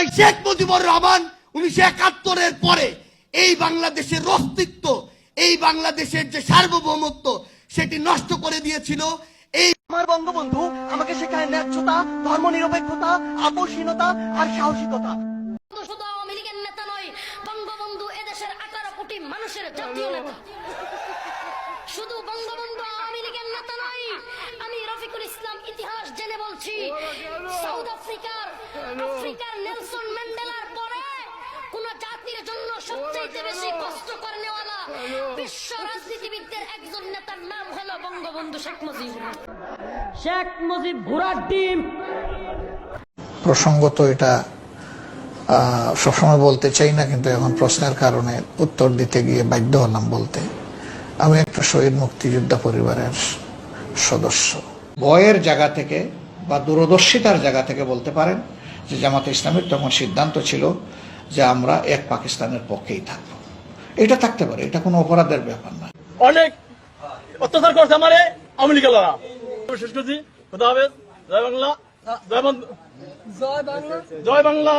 ওই শেখ মুজিবুর রহমান উনিশশো একাত্তরের পরে এই বাংলাদেশের অস্তিত্ব এই বাংলাদেশের যে সার্বভৌমত্ব সেটি নষ্ট করে দিয়েছিল। এই আমার বঙ্গবন্ধু আমাকে শেখায় ন্যায্যতা ধর্ম নিরপেক্ষতা আপোষহীনতা আর সাহসিকতা। শুধু আওয়ামী লীগের নেতা নয় বঙ্গবন্ধু এদেশের আঠারো কোটি মানুষের জাতীয় নেতা। শুধু বঙ্গবন্ধু আওয়ামী লীগের নেতা নয় আমি রফিকুল ইসলাম ইতিহাস জেনে বলছি সাউথ আফ্রিকার সবচেয়ে বেশি কষ্ট করে বিশ্ব রাজনীতিবিদদের একজন নেতার নাম হলো বঙ্গবন্ধু শেখ মুজিব। শেখ মুজিব ঘোড়ার ডিম। প্রসঙ্গত এটা সবসময় বলতে চাই না কিন্তু এখন প্রশ্নের কারণে উত্তর দিতে গিয়ে বাধ্য হলাম বলতে। আমি একটা শহীদ মুক্তিযোদ্ধা পরিবারের সদস্য। বয়ের জায়গা থেকে বা দূরদর্শিতার জায়গা থেকে বলতে পারেন যে জামাতে ইসলামের তখন সিদ্ধান্ত ছিল যে আমরা এক পাকিস্তানের পক্ষেই থাকব। এটা থাকতে পারে, এটা কোনো অপরাধের ব্যাপার না। অনেক অত্যাচার করছে আমারে আওয়ামী লীগের হাফেজ। জয় বাংলা। জয় বাংলা। জয় বাংলা।